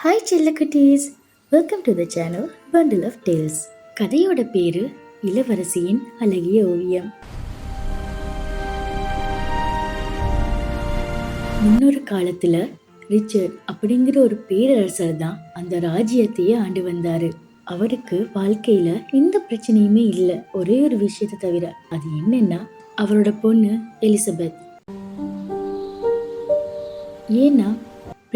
Hi செல்லக்குட்டீஸ் welcome to the channel bundle of tales கதையோட பேரு இளவரசியின் அழகிய ஓவியம். முன்னொரு காலத்துல ரிச்சர்ட் அப்படிங்கிற ஒரு பேரரசர் தான் அந்த ராஜ்யத்தையே ஆண்டு வந்தாரு. அவருக்கு வாழ்க்கையில எந்த பிரச்சனையுமே இல்லை. ஒரே ஒரு விஷயத்தை தவிர அது என்னன்னா அவரோட பொண்ணு எலிசபெத். ஏன்னா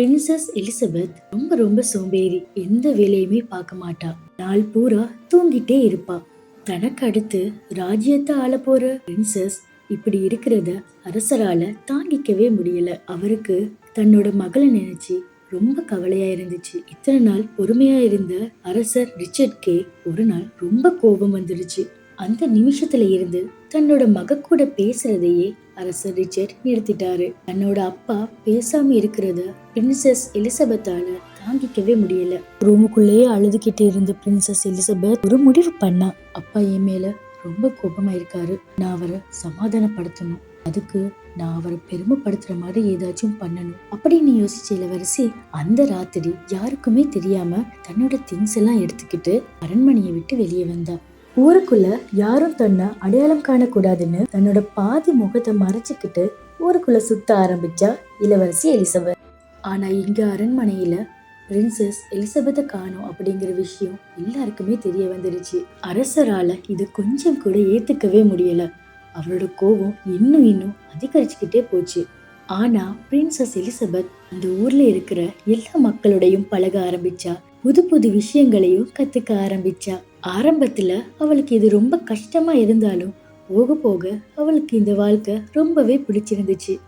பிரின்சஸ் எலிசபெத் ரொம்ப ரொம்ப சோம்பேறி. எந்த வேலையுமே பார்க்க மாட்டா. நாள் பூரா தூங்கிட்டே இருப்பா. தனக்கு அடுத்து ராஜ்யத்தை ஆள போற பிரின்சஸ் இப்படி இருக்கிறத அரசரால தாங்கிக்கவே முடியல. அவருக்கு தன்னோட மகளை நினைச்சு ரொம்ப கவலையா இருந்துச்சு. இத்தனை நாள் பொறுமையா இருந்த அரசர் ரிச்சர்ட் கே ஒரு நாள் ரொம்ப கோபம் வந்துருச்சு அந்த நிமிஷத்துல இருந்து தன்னோட மக கூட பேசுறதையே அரசர் ரிச்சர்ட் நிறுத்திட்டாரு. தன்னோட அப்பா பேசாம இருக்கிறத பிரின்சஸ் எலிசபெத்தால தாங்கிக்கவே முடியல. ரூமுக்குள்ளேயே அழுதுகிட்டு இருந்த பிரின்சஸ் எலிசபெத் ஒரு முடிவு பண்ணா. அப்பா என் மேல ரொம்ப கோபமா இருக்காரு நான் அவரை சமாதானப்படுத்தணும். அதுக்கு நான் அவரை பெருமைப்படுத்துற மாதிரி ஏதாச்சும் பண்ணணும் அப்படின்னு யோசிச்ச இளவரசி அந்த ராத்திரி யாருக்குமே தெரியாம தன்னோட திங்ஸ் எல்லாம் எடுத்துக்கிட்டு அரண்மனையை விட்டு வெளியே வந்தா. ஊருக்குள்ள யாரும் தன்னை அடையாளம் காணக்கூடாதுன்னு தன்னோட பாதி முகத்தை மறைச்சிக்கிட்டு ஊருக்குள்ள சுத்த ஆரம்பிச்சா இளவரசி எலிசபெத். ஆனா இங்க அரண்மனையில பிரின்சஸ் எலிசபெத்தை காணும் அப்படிங்கிற விஷயம் எல்லாருக்குமே தெரிய வந்துருச்சு. அரசரால இது கொஞ்சம் கூட ஏத்துக்கவே முடியல. அவரோட கோபம் இன்னும் இன்னும் அதிகரிச்சுக்கிட்டே போச்சு. ஆனா பிரின்சஸ் எலிசபெத் அந்த ஊர்ல இருக்கிற எல்லா மக்களோடையும் பழக ஆரம்பிச்சா புது புது விஷயங்களையும் கத்துக்க ஆரம்பிச்சா ஆரம்பத்தில் அவளுக்கு இது ரொம்ப கஷ்டமாக இருந்தாலும் போக போக அவளுக்கு இந்த வாழ்க்கை ரொம்பவே பிடிச்சிருந்துச்சு.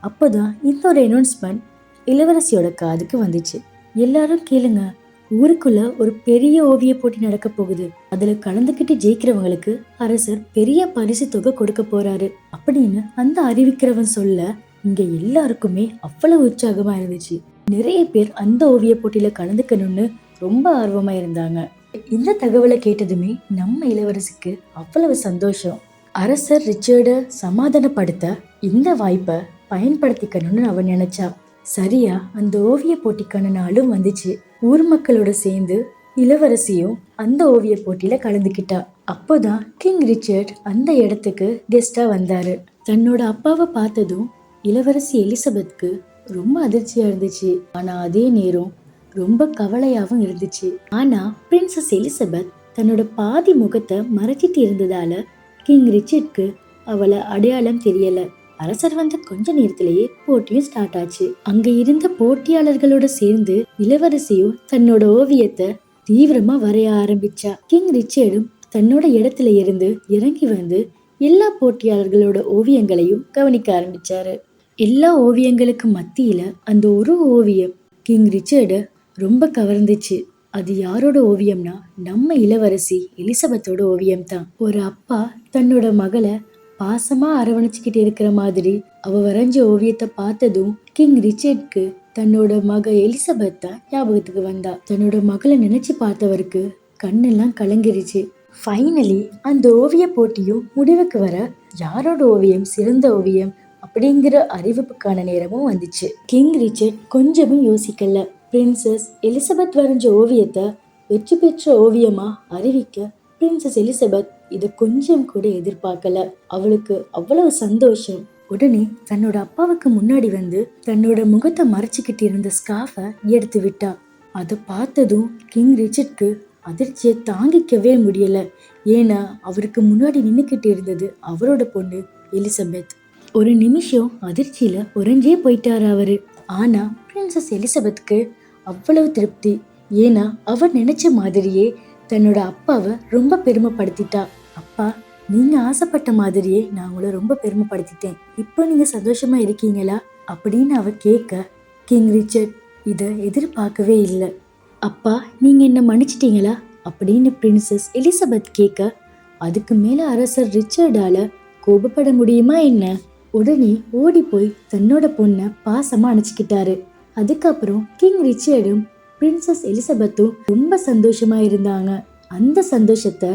அப்போ தான் இன்னொரு அனௌன்ஸ்மெண்ட் இளவரசியோட காதுக்கு வந்துச்சு. எல்லாரும் கேளுங்க ஊருக்குள்ள ஒரு பெரிய ஓவிய போட்டி நடக்க போகுது. அதுல கலந்துக்கிட்டு ஜெயிக்கிறவங்களுக்கு அரசர் பெரிய பரிசு தொகை கொடுக்க போறாரு. அப்படின்னு அந்த அறிவிக்கிறவன் சொல்ல இங்க எல்லாருக்குமே அவ்வளவு உற்சாகமா இருந்துச்சு. நிறைய பேர் அந்த ஓவிய போட்டியில கலந்துக்கணும்னு ரொம்ப ஆர்வமா இருந்தாங்க. இந்த தகவலை கேட்டதுமே நம்ம இளவரசிக்கு அவ்வளவு சந்தோஷம். அரசர் ரிச்சர்டை சமாதானப்படுத்த இந்த வாய்ப்பை பயன்படுத்திக்கணும்னு அவன் நினைச்சா. சரியா அந்த ஓவிய போட்டிக்கான நாளும் வந்துச்சு. ஊர் மக்களோட சேர்ந்து இளவரசியும் அந்த ஓவிய போட்டியில கலந்துக்கிட்டா. அப்போதான் கிங் ரிச்சர்ட் அந்த இடத்துக்கு கெஸ்டா வந்தாரு. தன்னோட அப்பாவை பார்த்ததும் இளவரசி எலிசபெத்க்கு ரொம்ப அதிர்ச்சியா இருந்துச்சு. ஆனா அதே நேரம் ரொம்ப கவலையாவும் இருந்துச்சு. ஆனா பிரின்சஸ் எலிசபெத் தன்னோட பாதி முகத்தை மறைச்சிட்டு இருந்ததால கிங் ரிச்சர்ட்க்கு அவளை அடையாளம் தெரியல. அரசர் வந்த கொஞ்ச நேரத்திலேயே போட்டியும் ஸ்டார்ட் ஆச்சு. அங்க இருந்த போட்டியாளர்களோட சேர்ந்து இளவரசியும் தன்னோட ஓவியத்தை தீவிரமா வரைய ஆரம்பிச்சா. கிங் ரிச்சர்டும் தன்னோட இடத்துல இருந்து இறங்கி வந்து எல்லா போட்டியாளர்களோட ஓவியங்களையும் கவனிக்க ஆரம்பிச்சாரு. எல்லா ஓவியங்களுக்கு மத்தியில அந்த ஒரு ஓவியம் கிங் ரிச்சர்டு ரொம்ப கவர்ந்துச்சு. அது யாரோட ஓவியம்னா நம்ம இளவரசி எலிசபெத்தோட ஓவியம் தான் ஒரு அப்பா தன்னோட மகளை பாசமாக அரவணைச்சிக்கிட்டு இருக்கிற மாதிரி அவ வரைஞ்ச ஓவியத்தை பார்த்ததும் கிங் ரிச்சர்ட்க்கு தன்னோட மக எலிசபெத் தான் ஞாபகத்துக்கு வந்தா. தன்னோட மகளை நினைச்சு பார்த்தவருக்கு கண்ணெல்லாம் கலங்கிருச்சு. ஃபைனலி அந்த ஓவிய போட்டியும் முடிவுக்கு வர யாரோட ஓவியம் சிறந்த ஓவியம் அப்படிங்கிற அறிவிப்புக்கான நேரமும் வந்துச்சு. கிங் ரிச்சர்ட் கொஞ்சமும் யோசிக்கல. பிரின்சஸ் எலிசபெத் வரைஞ்ச ஓவியத்தை வெற்றி பெற்ற ஓவியமா அறிவிக்க பிரின்சஸ் எலிசபெத் இதை கொஞ்சம் கூட எதிர்பார்க்கல. அவளுக்கு அவ்வளவு சந்தோஷம். உடனே தன்னோட அப்பாவுக்கு முன்னாடி வந்து தன்னோட முகத்தை மறைச்சிக்கிட்டு இருந்த ஸ்காஃபை எடுத்து விட்டா. அதை பார்த்ததும் கிங் ரிச்சர்ட்க்கு அதிர்ச்சியை தாங்கிக்கவே முடியல. ஏன்னா அவருக்கு முன்னாடி நின்றுக்கிட்டு இருந்தது அவரோட பொண்ணு எலிசபெத் ஒரு நிமிஷம் அதிர்ச்சியில உறைஞ்சே போயிட்டாரு அவரு. ஆனா பிரின்சஸ் எலிசபெத்க்கு அவ்வளவு திருப்தி. ஏன்னா அவர் நினைச்ச மாதிரியே தன்னோட அப்பாவை ரொம்ப பெருமைப்படுத்திட்டா. அப்பா நீங்க ஆசைப்பட்ட மாதிரியே நான் உங்களை ரொம்ப பெருமைப்படுத்திட்டேன். இப்போ நீங்க சந்தோஷமா இருக்கீங்களா? அப்படின்னு அவ கேட்க கிங் ரிச்சர்ட் இதை எதிர்பார்க்கவே இல்லை. அப்பா நீங்க என்ன மன்னிச்சிட்டீங்களா? அப்படின்னு பிரின்சஸ் எலிசபெத் கேட்க அதுக்கு மேல அரசர் ரிச்சர்டால கோபப்பட முடியுமா என்ன? உடனே ஓடி போய் தன்னோட பொண்ணை பாசமா அணைச்சிக்கிட்டாரு. அதுக்கப்புறம் கிங் ரிச்சர்டும் பிரின்சஸ் எலிசபெத்தும் ரொம்ப சந்தோஷமா இருந்தாங்க. அந்த சந்தோஷத்தை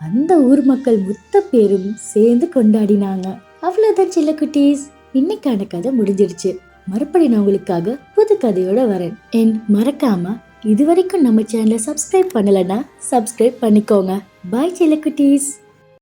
அந்த ஊர் மக்கள் மொத்த பேரும் சேர்ந்து கொண்டாடினாங்க. அவ்வளோதான் சில குட்டீஸ். இன்னைக்கான கதை முடிஞ்சிருச்சு மறுபடி நான் உங்களுக்காக புது கதையோட வரேன். என் மறக்காம இது வரைக்கும் நம்ம சேனலை சப்ஸ்கிரைப் பண்ணலைன்னா சப்ஸ்கிரைப் பண்ணிக்கோங்க. பாய் செல்லக்குட்டீஸ்